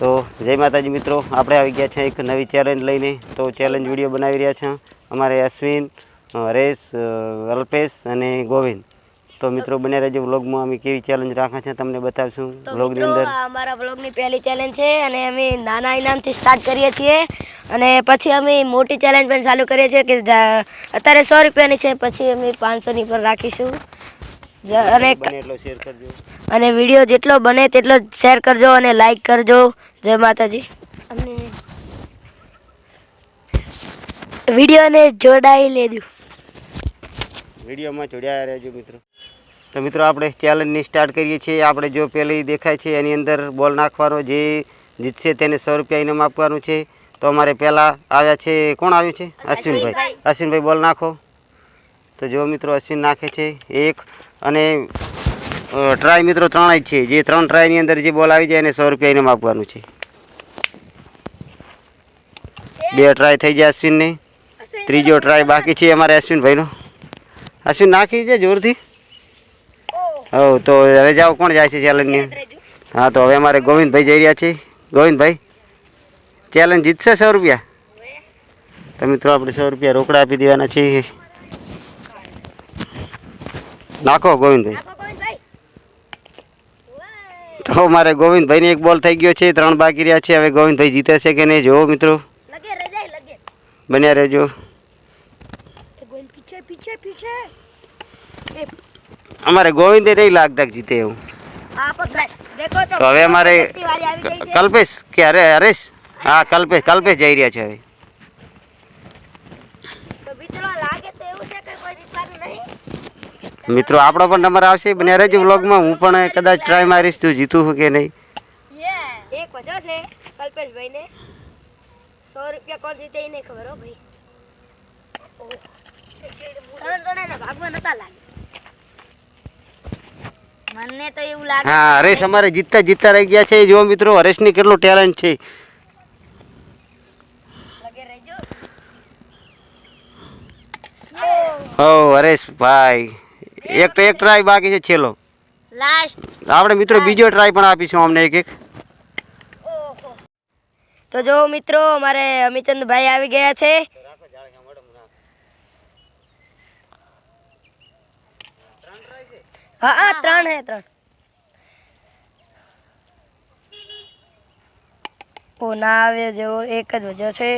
તો જય માતાજી મિત્રો આપણે આવી ગયા છે એક નવી ચેલેન્જ લઈને. તો ચેલેન્જ વીડિયો બનાવી રહ્યા છે. અમારે અશ્વિન હરેશ અલ્પેશ અને ગોવિંદ. તો મિત્રો બને રહેજો વ્લોગમાં અમે કેવી ચેલેન્જ રાખા છે તમને બતાવશું વ્લોગની અંદર. અમારા બ્લોગની પહેલી ચેલેન્જ છે અને અમે નાના ઇનામથી સ્ટાર્ટ કરીએ છીએ. અને પછી અમે મોટી ચેલેન્જ પણ ચાલુ કરીએ છીએ કે અત્યારે સો રૂપિયાની છે પછી અમે પાંચસોની પર રાખીશું. અને બને એટલો શેર કરજો. અને વીડિયો જેટલો બને તેટલો શેર કરજો અને લાઈક કરજો. જય માતાજી. અને વિડીયોને જોડાઈ લેજો. વિડીયોમાં જોડાયા રહેજો મિત્રો. તો મિત્રો આપણે ચેલેન્જની સ્ટાર્ટ કરીએ છીએ. આપણે જો પેલી દેખાય છે એની અંદર બોલ નાખવાનો જે જીતશે તેને સો રૂપિયા ઇનામ આપવાનું છે. તો અમારે પહેલાં આવ્યા છે કોણ આવ્યું છે? અશ્વિનભાઈ. અશ્વિનભાઈ બોલ નાખો. તો જો મિત્રો અશ્વિન નાખે છે એક અને ટ્રાય મિત્રો ત્રણ જ છે. જે ત્રણ ટ્રાયની અંદર જે બોલ આવી જાય એને સો રૂપિયા ઇનામ આપવાનું છે. બે ટ્રાય થઈ જાય અશ્વિનને. ત્રીજો ટ્રાય બાકી છે અમારે અશ્વિનભાઈનો. અશ્વિન નાખી છે જોરથી. હવ તો હવે જાઓ કોણ જાય છે ચેલેન્જને હા તો હવે અમારે ગોવિંદભાઈ જઈ રહ્યા છે. ગોવિંદભાઈ ચેલેન્જ જીતશે સો રૂપિયા? તો મિત્રો આપણે સો રૂપિયા રોકડા આપી દેવાના છે નાખો ગોવિંદભાઈ. તો મારે ગોવિંદભાઈને એક બોલ થઈ ગયો છે ત્રણ બાકી રહ્યા છે હવે ગોવિંદભાઈ જીતે છે કે નહીં જોવો મિત્રો? બન્યા રહેજો. અમારે ગોવિંદે નહીં લાગતા જીતે એવું. તો હવે અમારે. કલ્પેશ કે અરે હરેશ? હા કલ્પેશ કલ્પેશ જઈ રહ્યા છે હવે. મિત્રો આપણો પણ નંબર આવશે. બને રહેજો વ્લોગમાં. હું પણ કદાચ ટ્રાય મારીશ તું જીતું છું કે નહીં? એક વજો છે કલ્પેશભાઈને. સો રૂપિયા કોણ જીતે એને ખબર હો ભાઈ. ત્રણ જણાને ભાગમાં નતા લાગે. મને તો એવું લાગે હા હરેશ અમારે જીતતા જીતતા રહી ગયા છે. જો મિત્રો હરેશની કેટલો ટેલેન્ટ છે. હો હરેશ ભાઈ. એક તો એક ટ્રાય બાકી છે છેલ્લો. લાસ્ટ આપણે મિત્રો બીજો ટ્રાય પણ આપીશું અમને એક એક. તો જો મિત્રો અમારે અમિચંદભાઈ આવી ગયા છે. હા હા ત્રણ હે ત્રણ. ઓ ના આવ્યો જેવો એક જ વજ્યો છે.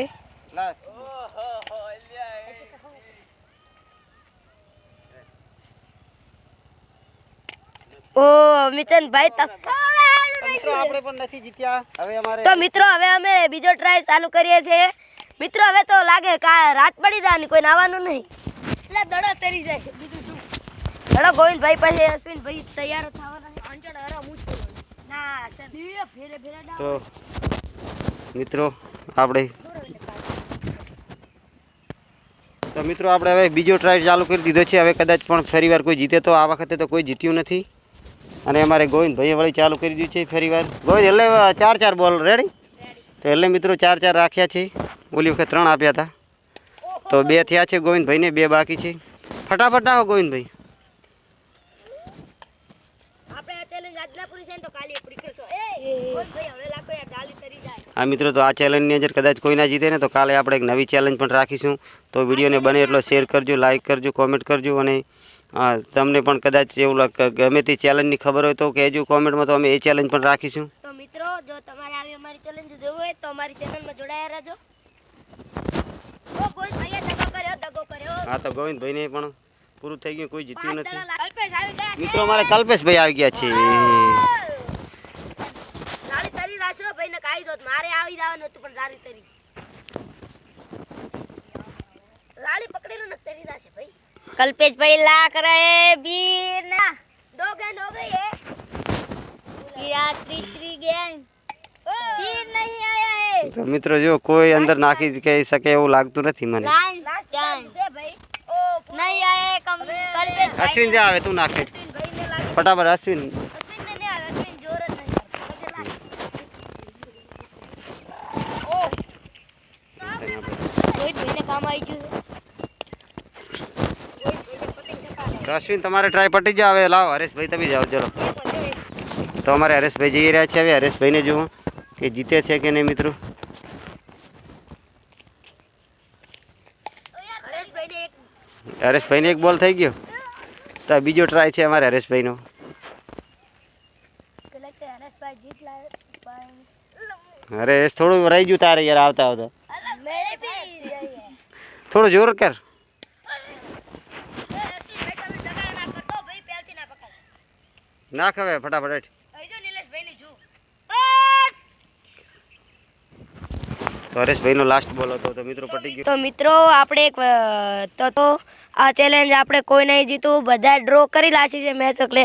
ઓ અમિચંદભાઈ તમ મિત્રો આપણે પણ નથી જીત્યા. હવે અમારે તો મિત્રો હવે અમે બીજો ટ્રાય ચાલુ કરીએ છીએ. મિત્રો હવે તો લાગે કા રાત પડી જાય ને કોઈ નાવાનું નહીં. એટલે દડો તરી જાય. બીજું શું? ચલો ગોવિંદભાઈ પાસે અશ્વિનભાઈ તૈયાર થવાના છે. અંચળ હરા મુશ્કેલ ના સર. ફેરે ફેરે ફેરે તો મિત્રો આપણે તો મિત્રો આપણે હવે બીજો ટ્રાય ચાલુ કરી દીધો છે. હવે કદાચ પણ ફરી વાર કોઈ જીતે તો આ વખતે તો કોઈ જીત્યું નથી. અને અમારે ગોવિંદભાઈએ વળી ચાલુ કરી દીધું છે ફરી વાર ગોવિંદ એટલે ચાર ચાર બોલ રેડી તો એટલે મિત્રો ચાર ચાર રાખ્યા છે. ઓલી વખત ત્રણ આપ્યા હતા. તો બે થયા છે ગોવિંદભાઈને બે બાકી છે. ફટાફટ આવો ગોવિંદભાઈ આ ચેલેન્જ આજના પૂરી છે ને તો કાલે પૂરી કરશો. એ ગોવિંદભાઈ હવે લાખો યાર ચાલી તરી જાય. હા મિત્રો તો આ ચેલેન્જની અંદર કદાચ કોઈ ના જીતે ને તો કાલે આપણે એક નવી ચેલેન્જ પણ રાખીશું. તો વિડીયોને બને એટલો શેર કરજો લાઇક કરજો કોમેન્ટ કરજો અને હા, તમને પણ કદાચ એવું લાગે ગમે તે ચેલેન્જની ખબર હોય તો કહેજો કોમેન્ટમાં તો અમે એ ચેલેન્જ પણ રાખીશું. તો મિત્રો જો તમારે આવી અમારી ચેલેન્જ જોવું હોય તો અમારી ચેનલમાં જોડાયા રહેજો. ઓ ગોવિંદભાઈએ દગો કર્યો દગો કર્યો. હા તો ગોવિંદભાઈને પણ પૂરું થઈ ગયું કોઈ જીત્યું નથી. મિત્રો અમારે કલ્પેશભાઈ આવી ગયા છે. ભાઈને મારે પણ સારી તરી. રાળી પકડેલું ને તરી રાશે ભાઈ. કલ્પેશ ભાઈ લાખ રહે બીર ના દો ગેંદ હો ગઈ है યા तीसरी गेंद फिर नहीं आया है તો મિત્રો જો કોઈ અંદર નાખી જ કહી શકે એવું લાગતું નથી મને लाइन चांस है भाई ओ नहीं आया कम कल्पेश અશ્વિન જા આવે તું નાખે अश्विन भाई ने लाख ફટાફટ અશ્વિન અશ્વિન ને નહીં આવે અશ્વિન જોર જ નહીં કરતો. ઓ રોહિત ભાઈને કામ આવી ગયું તો અશ્વિન તમારે ટ્રાય પટી જાવ હવે. લાવો હરેશભાઈ તમે જાઓ ચલો. તો અમારે હરેશભાઈ જઈ રહ્યા છે હવે. હરેશભાઈને જુઓ કે જીતે છે કે નહીં મિત્રો. હરેશભાઈને એક બોલ થઈ ગયો. તો બીજો ટ્રાય છે અમારે હરેશભાઈનો. હરેશ થોડું રહી ગયું તારે યાર આવતા આવતા. થોડું જોર કર. નાખ હવે ફટાફટ તો હરેશભાઈનો લાસ્ટ બોલ હતો તો મિત્રો પટી ગયો. તો મિત્રો આપણે એક તો તો આ ચેલેન્જ આપણે કોઈ નહીં જીતું. બધા ડ્રો કરી લાગી છે મેચ એટલે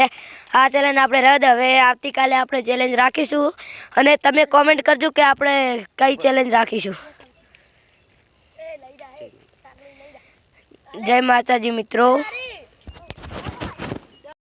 આ ચેલેન્જ આપણે રદ. હવે આવતીકાલે આપણે ચેલેન્જ રાખીશું. અને તમે કોમેન્ટ કરજો કે આપણે કઈ ચેલેન્જ રાખીશું. જય માતાજી મિત્રો.